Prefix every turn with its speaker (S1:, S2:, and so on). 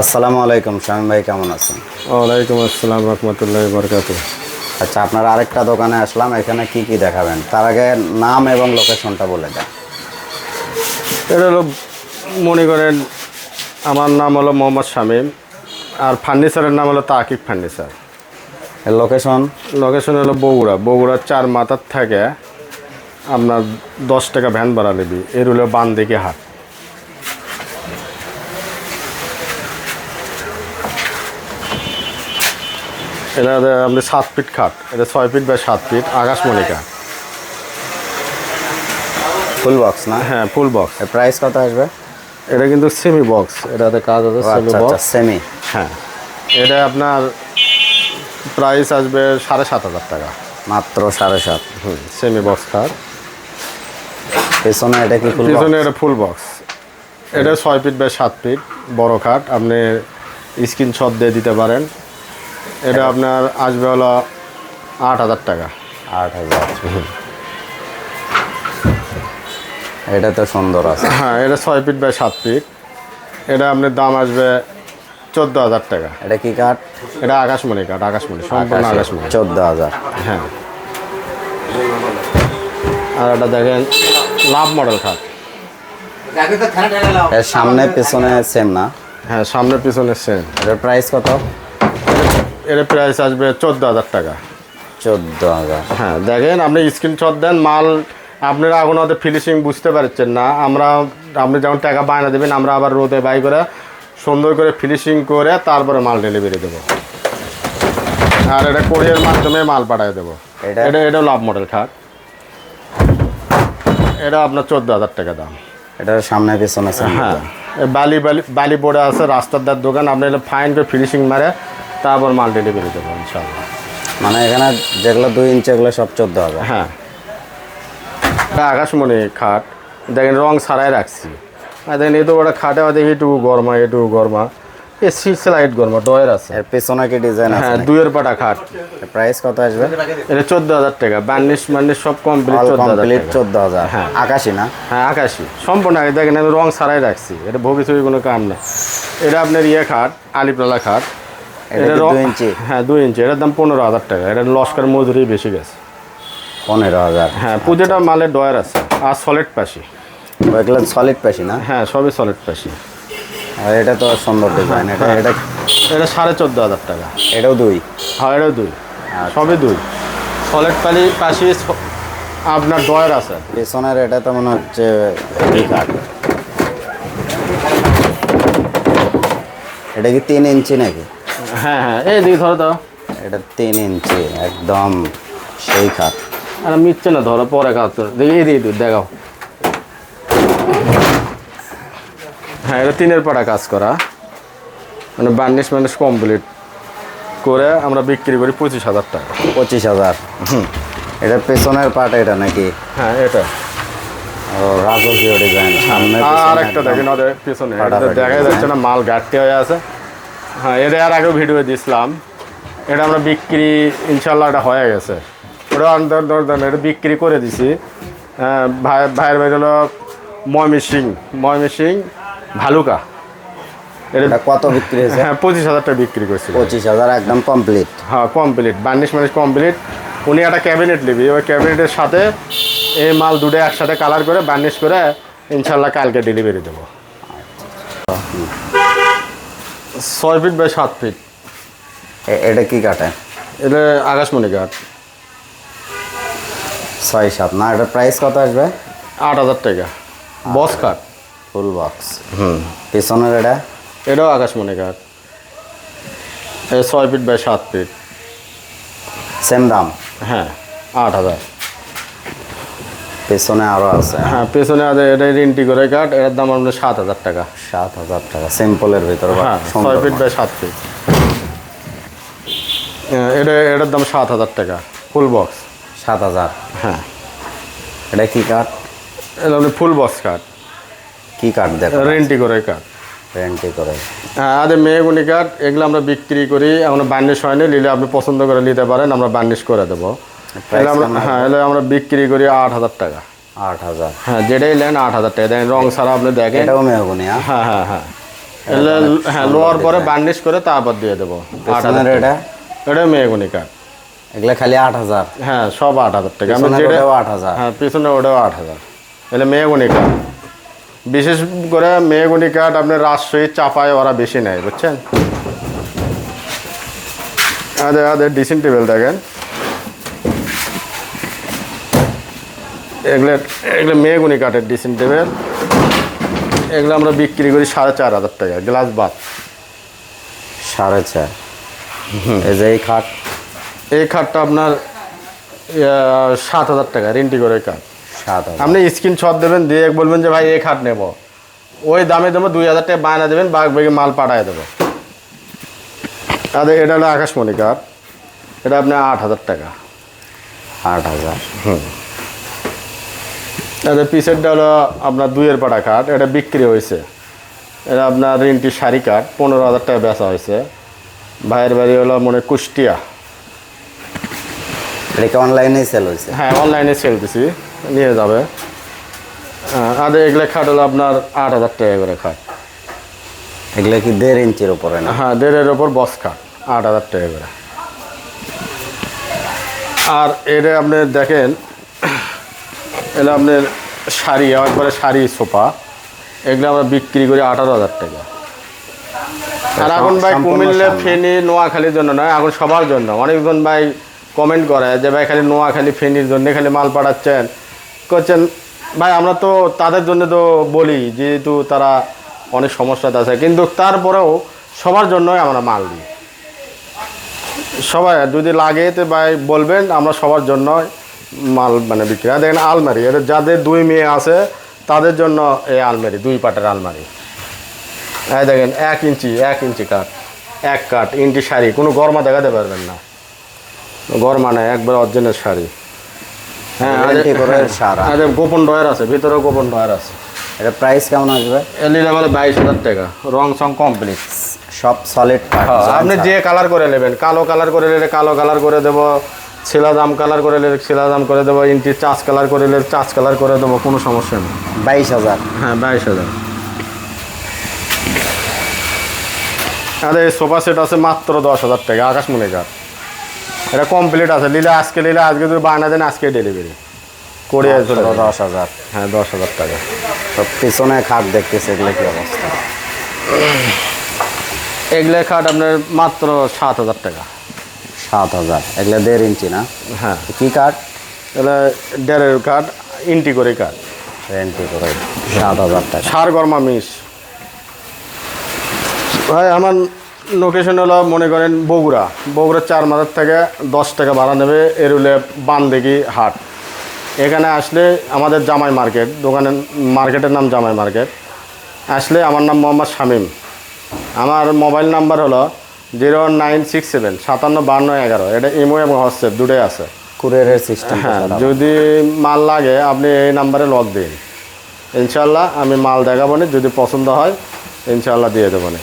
S1: আসসালামু আলাইকুম শামীম ভাই কেমন আছেন?
S2: ওয়ালাইকুম আসসালাম রহমতুল্লাহ বরকাত
S1: আচ্ছা আপনার আরেকটা দোকানে আসলাম এখানে কি কি দেখাবেন? তার আগে নাম এবং লোকেশনটা বলে দেন।
S2: এটা হলো মনে করেন আমার নাম হলো মোহাম্মদ শামীম আর ফার্নিচারের নাম হলো তাকিব ফার্নিচার।
S1: লোকেশন?
S2: লোকেশন হলো বগুড়া। বগুড়ার চার মাথার থাকে আপনার দশ টাকা ভ্যান ভাড়া নেবি। এর হলো বান দিকে হাট। এটা আপনি সাত ফিট খাট এটা ছয় ফিট বা সাত ফিট আকাশমণি কাঠ
S1: ফুল বক্স না?
S2: হ্যাঁ ফুল বক্স
S1: প্রাইস কত আসবে?
S2: এটা কিন্তু সেমি বক্স এটাতে কাজ আছে সেমি বক্স
S1: সেমি
S2: হ্যাঁ এটা আপনার প্রাইস আসবে সাড়ে সাত হাজার টাকা।
S1: মাত্র সাড়ে সাত।
S2: হুম সেমি বক্স খাট।
S1: পেছনে এটা কি ফুল
S2: পিছনে এটা ফুল বক্স এটা ছয় ফিট বাই সাত ফিট বড় খাট। আপনি স্ক্রিন শট দিয়ে দিতে পারেন। এটা আপনার আসবে হলো আট হাজার টাকা।
S1: আট হাজার এটা তো সুন্দর আছে।
S2: হ্যাঁ এটা ছয় ফিট বাই সাত ফিট। এটা আপনার দাম আসবে চোদ্দ হাজার টাকা।
S1: এটা কি কাঠ?
S2: এটা আকাশমণি কাঠ আকাশমণি সম্পূর্ণ আকাশমণি
S1: চোদ্দ হাজার।
S2: হ্যাঁ। আর এটা দেখেন লাভ মডেল খাট
S1: সামনে পেছনে সেম না?
S2: হ্যাঁ সামনে পিছনে সেম
S1: এটার প্রাইস কত?
S2: এর প্রাইস আসবে চোদ্দ হাজার টাকা।
S1: চোদ্দ হাজার
S2: হ্যাঁ দেখেন আপনি স্ক্রিনশট দেন মাল আপনারা এখন হয়তো ফিনিশিং বুঝতে পারছেন না। আমরা আপনি যেমন টাকা বায়না দেবেন আমরা আবার রোদে বাই করে সুন্দর করে ফিনিশিং করে তারপরে মাল ডেলিভারি দেবো। আর এটা কোরিয়ার মাধ্যমে মাল পাঠিয়ে দেবো।
S1: এটা?
S2: এটা এটা লাভ মডেল খাট এটা আপনার চোদ্দ হাজার টাকা দাম।
S1: এটা সামনে পেছনে
S2: হ্যাঁ বালি বালি বালি পড়ে আছে রাস্তার দার দোকান আপনি এলে ফাইন করে ফিনিশিং মারে তারপর মাল ডেলিভারি দেবো ইনশাল্লাহ
S1: মানে এখানে যেগুলো দুই ইঞ্চি এগুলো সব চোদ্দ হাজার
S2: হ্যাঁ। আকাশমণি খাট। দেখেন রং ছাড়াই রাখছি। আর দেখেন এত বড় খাটে দেখি এটুকু গরমা এটুকু গরমা। এ লাইট গরমা ডয়ের আছে।
S1: এর পেছনে কি ডিজাইন আছে?
S2: হ্যাঁ দুইয়ের পাটা খাট।
S1: প্রাইস কত আসবে?
S2: এটা চোদ্দ হাজার টাকা। বার্নিশ মার্নিশ সব কমপ্লিট চোদ্দ হাজার
S1: চোদ্দ হাজার।
S2: হ্যাঁ।
S1: আকাশি না?
S2: হ্যাঁ আকাশি। সম্পূর্ণ দেখেন আমি রং ছাড়াই রাখছি। এটা ভবিষ্যতে কোনো কাম না এটা আপনার ইয়ে খাট আলিপ্রালা খাট।
S1: এটা কি
S2: রং-
S1: ইঞ্চি?
S2: হ্যাঁ দুই ইঞ্চি। এটার দাম পনেরো হাজার টাকা। এটা লস্কর মজুরি বেশি গেছে।
S1: পনেরো হাজার।
S2: হ্যাঁ প্রতিটা মালের ডয়ার আছে আর সলিড পাশি।
S1: ওইগুলো সলিড পেশি না?
S2: হ্যাঁ সবই সলিড পাশি।
S1: আর এটা তো সুন্দর ডিজাইন এটা
S2: হ্যাঁ।
S1: এটা
S2: এটা সাড়ে চোদ্দ হাজার টাকা।
S1: এটাও দুই?
S2: হ্যাঁ এটা দুই। সবই দুই। সলিড পালি পাশি আপনার ডয়ার আছে।
S1: পেছনের এটা তো মনে হচ্ছে এটা কি তিন ইঞ্চি নাকি?
S2: হ্যাঁ হ্যাঁ। এই দিকে ধরো তো।
S1: এটা তিন ইঞ্চি একদম সেই
S2: আর মিটছে না ধরো পরে কাজ দেখি এই দিকে দেখাও। হ্যাঁ এটা তিনের পাড়া কাজ করা। মানে বার্নিশ কমপ্লিট করে আমরা বিক্রি করি পঁচিশ হাজার টাকা।
S1: পঁচিশ হাজার। এটা পেছনের পার্ট এটা নাকি?
S2: হ্যাঁ এটা।
S1: রাজকীয় ডিজাইন। সামনে
S2: আর একটা দেখেন ওদের পিছনে। দেখা। যাচ্ছে না মাল ঘাটতি হয়ে আছে। হ্যাঁ এটা আর আগেও ভিডিও দিয়েছিলাম এটা আমরা বিক্রি ইনশাল্লাহ এটা হয়ে গেছে। ওটা আন্দর ধর দেন এটা বিক্রি করে দিছি। হ্যাঁ, ভাই ভাইয়ের বাড়ি হলো ময়মিসিং ময়মিসিং ভালুকা। এটা
S1: কত বিক্রি হয়েছে?
S2: হ্যাঁ পঁচিশ হাজার টাকা বিক্রি করছিল
S1: পঁচিশ হাজার একদম কমপ্লিট
S2: হ্যাঁ কমপ্লিট বার্নিশ মার্নিশ কমপ্লিট উনি একটা ক্যাবিনেট নিবি। ওই ক্যাবিনেটের সাথে এই মাল দুটো একসাথে কালার করে বার্নিশ করে ইনশাল্লাহ কালকে ডেলিভারি দেবো। ছয় ফিট বাই সাত ফিট
S1: এটা কি কাটে
S2: এটা আকাশমণি কাঠ
S1: ছয় সাত। না এটার প্রাইস কত আসবে?
S2: আট হাজার টাকা। বস কাঠ
S1: ফুল বক্স হুম। পিছনের এটা?
S2: এটাও আকাশমণি কাঠ ছয় ফিট বাই সাত ফিট
S1: সেম দাম?
S2: হ্যাঁ আট হাজার।
S1: পেছনে আরও আছে।
S2: হ্যাঁ পেছনে আছে এটা রেন্টি করে কাঠ এটার দাম আপনার সাত হাজার টাকা।
S1: সাত হাজার টাকা সিম্পলের ভিতরে
S2: হ্যাঁ ছয় ফিট বাই সাত ফিট এটা এটার দাম সাত হাজার টাকা ফুল বক্স
S1: সাত হাজার।
S2: হ্যাঁ।
S1: এটা কি কাঠ?
S2: এটা আপনি ফুল বক্স কাঠ।
S1: কি কাঠ দেখো?
S2: রেন্টি করে কাঠ।
S1: রেন্টি করে।
S2: হ্যাঁ আরে মেয়েগুনি কাঠ এগুলো আমরা বিক্রি করি আমরা বার্নিশ হয়নি নিলে আপনি পছন্দ করে নিতে পারেন আমরা বার্নিশ করে দেবো। হ্যাঁ এগুলো আমরা বিক্রি করি আট হাজার টাকা।
S1: আট হাজার।
S2: হ্যাঁ যেটাই নেন আট হাজার টাকা। দেখেন রং ছাড়া আপনি দেখেন।
S1: এটাও মেহগুনি হ্যাঁ?
S2: হ্যাঁ হ্যাঁ হ্যাঁ। এলে হ্যাঁ লোয়ার পরে বার্নিশ করে তারপর দিয়ে দেবো। আট হাজার
S1: এটা?
S2: এটা মেয়েগুনি কাঠ
S1: এগুলো খালি আট হাজার।
S2: হ্যাঁ সব আট হাজার টাকা। আমি
S1: পেছনের
S2: যেটা
S1: আট হাজার।
S2: হ্যাঁ পিছনে ওটাও আট হাজার। এলে মেয়েগুনি কাঠ বিশেষ করে মেয়েগুনি কাঠ আপনি রাজশাহী চাপায় ওরা বেশি নেয় বুঝছেন? আদে আদে ড্রেসিং টেবিল দেখেন। এগুলো এগুলো মেয়েগুনি কাঠের ড্রেসিং টেবিল এগুলো আমরা বিক্রি করি সাড়ে চার হাজার টাকা গ্লাস বাদ।
S1: সাড়ে চার? এই যে এই খাট?
S2: এই খাটটা আপনার সাত হাজার টাকা রেন্টি করে কাঠ
S1: সাত হাজার।
S2: আপনি স্ক্রিন শট দেবেন দিয়ে বলবেন যে ভাই এই খাট নেব। ওই দামে দেবো দুই হাজার টাকা বায়না দেবেন বাঘ বেগে মাল পাঠায় দেবো। তাদের এটা হলো আকাশমণি কাঠ। এটা আপনার আট হাজার টাকা।
S1: আট হাজার?
S2: তাদের পিসেরটা হলো আপনার দুইয়ের পাটা কাঠ এটা বিক্রি হয়েছে। এটা আপনার রেন্টি শাড়ি কাঠ পনেরো হাজার টাকা বেচা হয়েছে। ভাইয়ের বাড়ি হলো মনে কুষ্টিয়া।
S1: এটা কি অনলাইনে সেল হয়েছে?
S2: হ্যাঁ অনলাইনে সেল দিছি নিয়ে যাবে। আর এগুলো খাট হলো আপনার আট হাজার টাকা করে খাট
S1: এগুলো কি দেড় ইঞ্চির উপরে না?
S2: হ্যাঁ দেড়ের ওপর বস খাট আট হাজার টাকা করে। আর এটা আপনি দেখেন এটা আপনার শাড়ি একবারে শাড়ি সোফা। এগুলো আমরা বিক্রি করি আঠারো হাজার টাকা। আর এখন ভাই কুমিল্লা। ফেনী নোয়াখালীর জন্য নয় এখন সবার জন্য। অনেকজন ভাই কমেন্ট করে যে ভাই খালি নোয়াখালী ফেনির জন্য খালি মাল পাঠাচ্ছেন। করছেন ভাই আমরা তো তাদের জন্য তো বলি যেহেতু তারা অনেক সমস্যাতে আছে। কিন্তু তারপরেও সবার জন্যই আমরা মাল দিই। সবাই যদি লাগে তো ভাই বলবেন আমরা সবার জন্য মাল মানে বিক্রি আর দেখেন আলমারি এটা যাদের দুই মেয়ে আছে তাদের জন্য এই আলমারি দুই পাটের আলমারি। এই দেখেন এক ইঞ্চি এক ইঞ্চি কাঠ এক কাঠ ইঞ্চি শাড়ি কোনো গরমা দেখাতে পারবেন না। গরমা নেই একবার অরিজিনাল শাড়ি। হ্যাঁ। আর গোপন ডয়ার আছে ভিতরেও গোপন ডয়ার আছে।
S1: এটা প্রাইস কেমন আসবে?
S2: এলিটা বলে বাইশ হাজার টাকা। রং সং কমপ্লিট
S1: সব সলিড
S2: আপনি যে কালার করে নেবেন কালো কালার করে নিলে কালো কালার করে দেবো। ছিলা দাম কালার করে নিলে ছিলা দাম করে দেবো ইঞ্চি চাষ কালার করে নিলে চাষ কালার করে দেবো কোনো সমস্যা নেই।
S1: বাইশ হাজার।
S2: হ্যাঁ বাইশ হাজার। আরে সোফা সেট আছে মাত্র দশ হাজার টাকা আকাশমণি কাঠ এটা কমপ্লিট আছে নিলে আজকে নিলে আজকে যদি বায়না দেন আজকে ডেলিভারি করে চলে
S1: দশ হাজার।
S2: হ্যাঁ দশ হাজার টাকা।
S1: সব পিছনে খাট দেখতেছে এগুলো কি অবস্থা?
S2: এগুলো খাট আপনার মাত্র সাত হাজার টাকা।
S1: সাত হাজার। এগুলো দেড় ইঞ্চি না?
S2: হ্যাঁ।
S1: কি কাঠ?
S2: এগুলো দেড়ের কাঠ ইন্টি করে কাঠ।
S1: রেন্টি করে। সাত হাজার টাকা।
S2: সার গরমা মিস। ভাই আমার লোকেশন হলো মনে করেন বগুড়া। বগুড়া চার মাথার থেকে দশ টাকা ভাড়া নেবে এরুলে বানদেগি হাট। এখানে আসলে আমাদের জামাই মার্কেট দোকানের মার্কেটের নাম জামাই মার্কেট। আসলে আমার নাম মোহাম্মদ শামীম। আমার মোবাইল নাম্বার হলো জিরো নাইন সিক্স সেভেন সাতান্ন বান্ন এগারো। এটা ইমো এবং হোয়াটসঅ্যাপ দুটোই আছে।
S1: কুরিয়ারের সিস্টেম
S2: হ্যাঁ যদি মাল লাগে আপনি এই নাম্বারে লক দিন। ইনশাল্লাহ আমি মাল দেখাবো না যদি পছন্দ হয় ইনশাল্লাহ দিয়ে দেবো না।